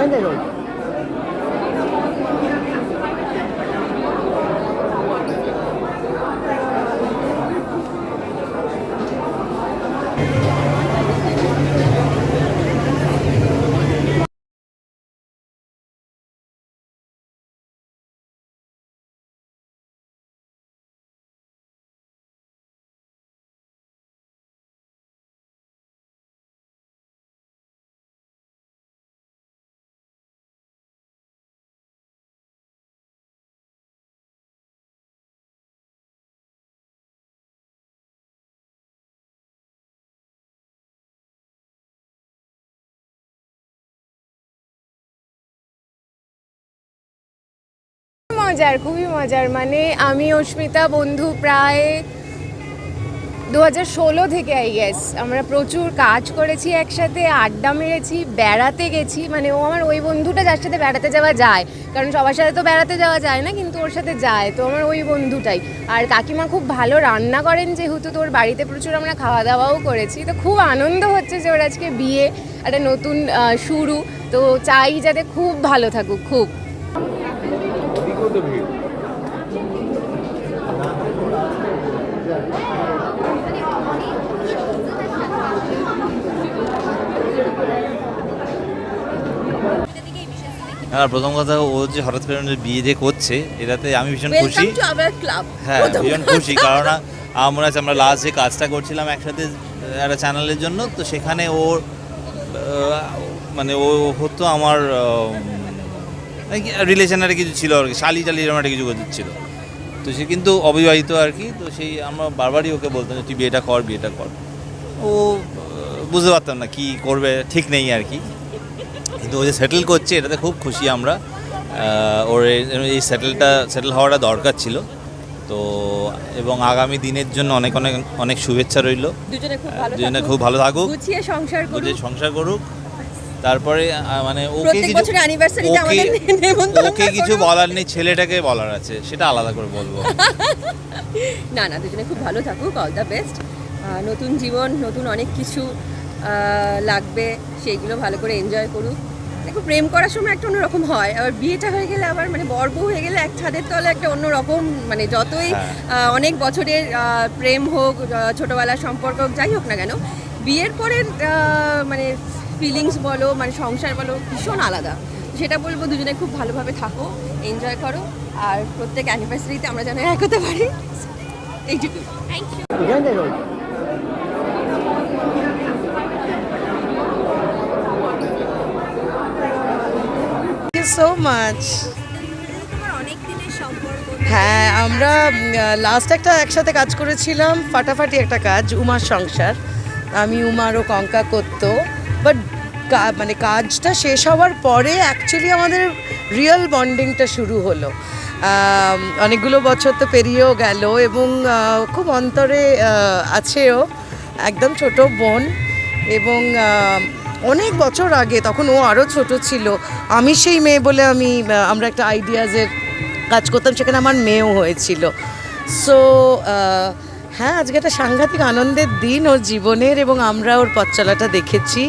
এখান থেকে মজার, খুবই মজার। মানে আমি অস্মিতা, বন্ধু প্রায় দু হাজার ষোলো থেকে আই গেস আমরা প্রচুর কাজ করেছি একসাথে, আড্ডা মেরেছি, বেড়াতে গেছি। মানে ও আমার ওই বন্ধুটা যার সাথে বেড়াতে যাওয়া যায়। কারণ সবার সাথে তো বেড়াতে যাওয়া যায় না, কিন্তু ওর সাথে যায়। তো আমার ওই বন্ধুটাই। আর কাকিমা খুব ভালো রান্না করেন, যেহেতু তোর বাড়িতে প্রচুর আমরা খাওয়া দাওয়াও করেছি। তো খুব আনন্দ হচ্ছে যে ওর আজকে বিয়ে, একটা নতুন শুরু। তো চাই যাতে খুব ভালো থাকুক, খুব। আর প্রথম কথা ও যে হঠাৎ করে যে বিয়ে যে করছে এটাতে আমি ভীষণ খুশি। হ্যাঁ ভীষণ খুশি কারণ আমার মনে আছে আমরা লাস্ট যে কাজটা করছিলাম একসাথে একটা চ্যানেলের জন্য তো সেখানে ওর মানে ও হতো আমার রিলেশনের কিছু ছিল আর কি শালি টালি এরকম একটা কিছু ছিল। তো সে কিন্তু অবিবাহিত আর কি তো সেই আমরা বারবারই ওকে বলতাম যে তুই বিয়েটা কর বিয়েটা কর। ও বুঝতে পারতাম না কি করবে ঠিক নেই আর কি। কিন্তু ও যে সেটেল করছে এটাতে খুব খুশি আমরা। ওর এই- সেটেলটা সেটেল হওয়াটা দরকার ছিল। তো এবং আগামী দিনের জন্য অনেক অনেক অনেক শুভেচ্ছা রইল। দুজনে খুব ভালো থাকুক, খুব ভালো থাকুক। গুছিয়ে সংসার করুক। সংসার করুক। তারপরে মানে ওকে কিছু ওকে- কিছু বলার নেই ছেলেটাকে বলার আছে সেটা আলাদা করে বলব। না না দুজনে খুব ভালো থাকুক অল দ্য বেস্ট নতুন জীবন নতুন অনেক কিছু লাগবে সেইগুলো ভালো করে এনজয় করুক। দেখো প্রেম করার সময় একটা অন্যরকম হয় আবার বিয়েটা হয়ে গেলে আবার মানে বর্ব হয়ে গেলে এক ছাদের তলে একটা অন্যরকম মানে যতই হ্যাঁ। অনেক বছরের প্রেম হোক ছোটবেলার সম্পর্ক হোক যাই হোক না কেন বিয়ের পরের মানে ফিলিংস বলো মানে সংসার বলো ভীষণ আলাদা। সেটা বলব দুজনে খুব ভালোভাবে থাকো এনজয় করো আর প্রত্যেক অ্যানিভার্সারিতে আমরা যেন এক হতে পারি। এইটুকু। থ্যাংক ইউ সো মাচ তোমার অনেক দিনের সম্পর্ক। হ্যাঁ আমরা লাস্ট একটা একসাথে কাজ করেছিলাম ফাটাফাটি একটা কাজ উমার সংসার। আমি উমার ও কঙ্কা করতো বাট মানে কাজটা শেষ হওয়ার পরে অ্যাকচুয়ালি আমাদের রিয়েল বন্ডিংটা শুরু হলো। অনেকগুলো বছর তো পেরিয়েও গেল এবং খুব অন্তরে আছেও, একদম ছোট বোন এবং অনেক বছর আগে তখন ও আরও ছোট ছিল, আমি সেই মেয়ে বলে আমি আমরা একটা আইডিয়াজের কাজ করতাম, সেখানে আমার মেয়েও হয়েছিল। সো হ্যাঁ আজকে একটা সাংঘাতিক আনন্দের দিন ওর জীবনের এবং আমরা ওর পথ চলাটা দেখেছি।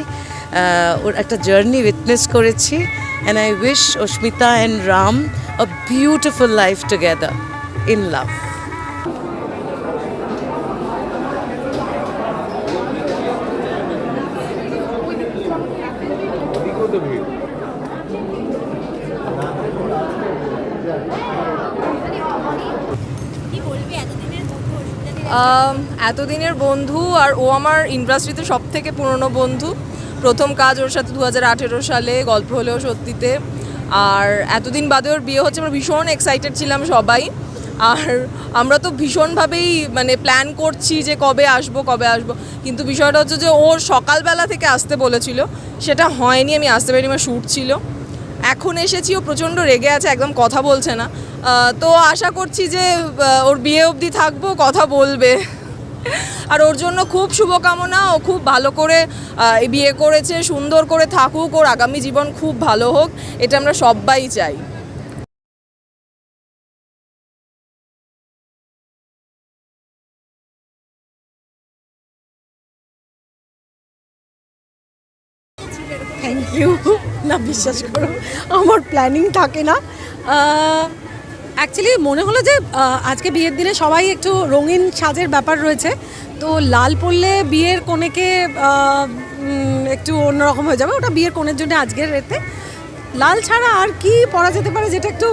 ওর একটা জার্নি উইটনেস করেছি। And I wish Asmita and Ram a beautiful life together in love এতদিনের বন্ধু আর ও আমার ইন্ডাস্ট্রিতে সব থেকে পুরনো বন্ধু। প্রথম কাজ ওর সাথে দু হাজার আঠেরো সালে, গল্প হলেও সত্যিতে। আর এতদিন বাদে ওর বিয়ে হচ্ছে, আমরা ভীষণ এক্সাইটেড ছিলাম সবাই। আর আমরা তো ভীষণভাবেই মানে প্ল্যান করছি যে কবে আসব কবে আসব। কিন্তু বিষয়টা হচ্ছে যে ওর সকালবেলা থেকে আসতে বলেছিল, সেটা হয়নি, আমি আসতে পারিনি, আমার শ্যুট ছিল। এখন এসেছি, ও প্রচণ্ড রেগে আছে, একদম কথা বলছে না। তো আশা করছি যে ওর বিয়ে অবধি থাকব, কথা বলবে। আর ওর জন্য খুব শুভকামনা, ও খুব ভালো করে বিয়ে করেছে, সুন্দর করে থাকুক, ওর আগামী জীবন খুব ভালো হোক, এটা আমরা সবাই চাই। থ্যাংক ইউ না, বিশ্বাস করো, আমার প্ল্যানিং থাকে না। অ্যাকচুয়ালি মনে হলো যে আজকে বিয়ের দিনে সবাই একটু রঙিন সাজের ব্যাপার রয়েছে। তো লাল পড়লে বিয়ের কনেকে একটু অন্যরকম হয়ে যাবে। ওটা বিয়ের কনের জন্য আজকের রেতে লাল ছাড়া আর কি পরা যেতে পারে যেটা একটু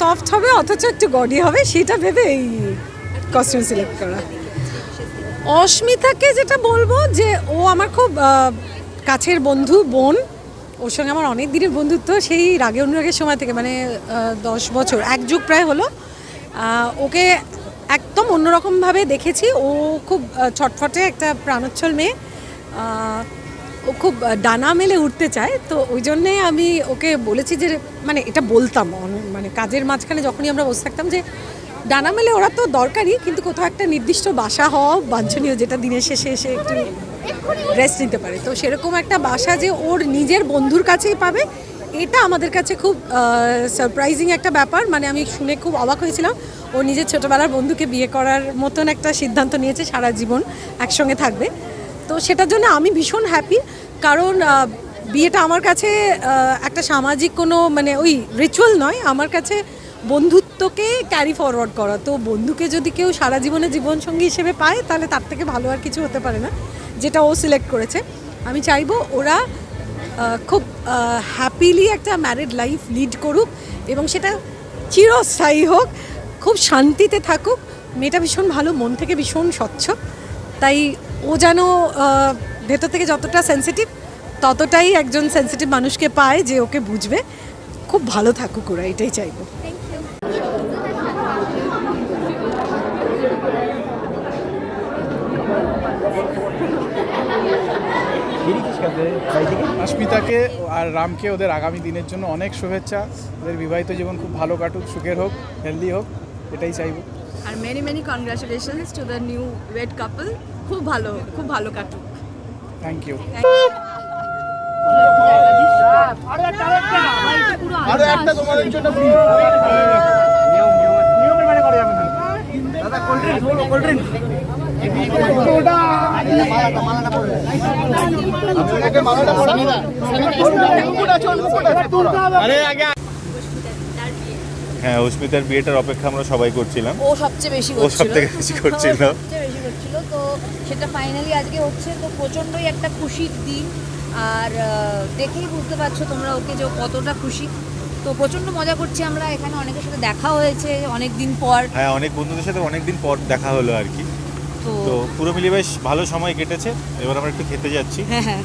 সফট হবে, অথচ একটু গডি হবে, সেটা ভেবে এই কস্টিউম সিলেক্ট করা। অস্মিতাকে যেটা বলব যে, ও আমার খুব কাছের বন্ধু, বোন। ওর সঙ্গে আমার অনেক দিনের বন্ধুত্ব, সেই রাগে অনুরাগের সময় থেকে মানে দশ বছর, এক যুগ প্রায় হলো। ওকে একদম অন্যরকমভাবে দেখেছি। ও খুব ছটফটে একটা প্রাণোচ্ছল মেয়ে। ও খুব ডানা মেলে উঠতে চায়। তো ওই জন্যে আমি ওকে বলেছি যে মানে এটা বলতাম। মানে কাজের মাঝখানে যখনই আমরা বসে থাকতাম যে, ডানা মেলে ওরা তো দরকারই, কিন্তু কোথাও একটা নির্দিষ্ট বাসা হওয়া বাঞ্ছনীয়, যেটা দিনের শেষে এসে একটু রেস্ট নিতে পারে। তো সেরকম একটা বাসা যে ওর নিজের বন্ধুর কাছেই পাবে, এটা আমাদের কাছে খুব সারপ্রাইজিং একটা ব্যাপার। মানে আমি শুনে খুব অবাক হয়েছিলাম। ও নিজের ছোটোবেলার বন্ধুকে বিয়ে করার মতন একটা সিদ্ধান্ত নিয়েছে, সারা জীবন একসঙ্গে থাকবে। তো সেটার জন্য আমি ভীষণ হ্যাপি কারণ বিয়েটা আমার কাছে একটা সামাজিক কোনো মানে ওই রিচুয়াল নয়। আমার কাছে বন্ধুত্বকে ক্যারি ফরওয়ার্ড করা। তো বন্ধুকে যদি কেউ সারা জীবনে জীবনসঙ্গী হিসেবে পায়, তাহলে তার থেকে ভালো আর কিছু হতে পারে না। যেটা ও সিলেক্ট করেছে, আমি চাইব ওরা খুব হ্যাপিলি একটা ম্যারিড লাইফ লিড করুক এবং সেটা চিরস্থায়ী হোক, খুব শান্তিতে থাকুক। মেয়েটা ভীষণ ভালো, মন থেকে ভীষণ স্বচ্ছ। তাই ও যেন ভেতর থেকে যতটা সেন্সিটিভ ততটাই একজন সেন্সিটিভ মানুষকে পায় যে ওকে বুঝবে। খুব ভালো থাকুক ওরা, এটাই চাইব। অস্মিতাকে আর রামকে ওদের আগামী দিনের জন্য অনেক শুভেচ্ছা। ওদের বিবাহিত জীবন খুব ভালো কাটুক সুখের হোক হেলদি হোক এটাই চাইব। আর many many congratulations to the new wed couple খুব ভালো খুব ভালো কাটুক। থ্যাংক ইউ হ্যাঁ অস্মিতার বিয়েটার অপেক্ষা আমরা সবাই করছিলাম। ও সবচেয়ে বেশি ও সব থেকে বেশি করছিল। সবচেয়ে বেশি করছিল। তো সেটা ফাইনালি আজকে হচ্ছে তো প্রচণ্ডই একটা খুশির দিন। আর দেখেই বুঝতে পারছ তোমরা ওকে যে কতটা খুশি। তো প্রচণ্ড মজা করছি আমরা। এখানে অনেকের সাথে দেখা হয়েছে অনেক দিন পর। হ্যাঁ অনেক বন্ধুদের সাথে অনেকদিন পর দেখা হলো আর কি। তো পুরো মিলিয়ে বেশ ভালো সময় কেটেছে। এবার আমরা একটু খেতে যাচ্ছি। হ্যাঁ হ্যাঁ।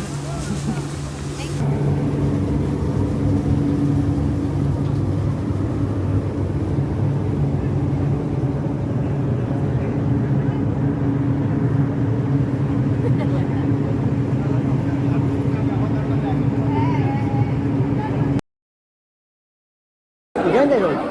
এখানে দেখো।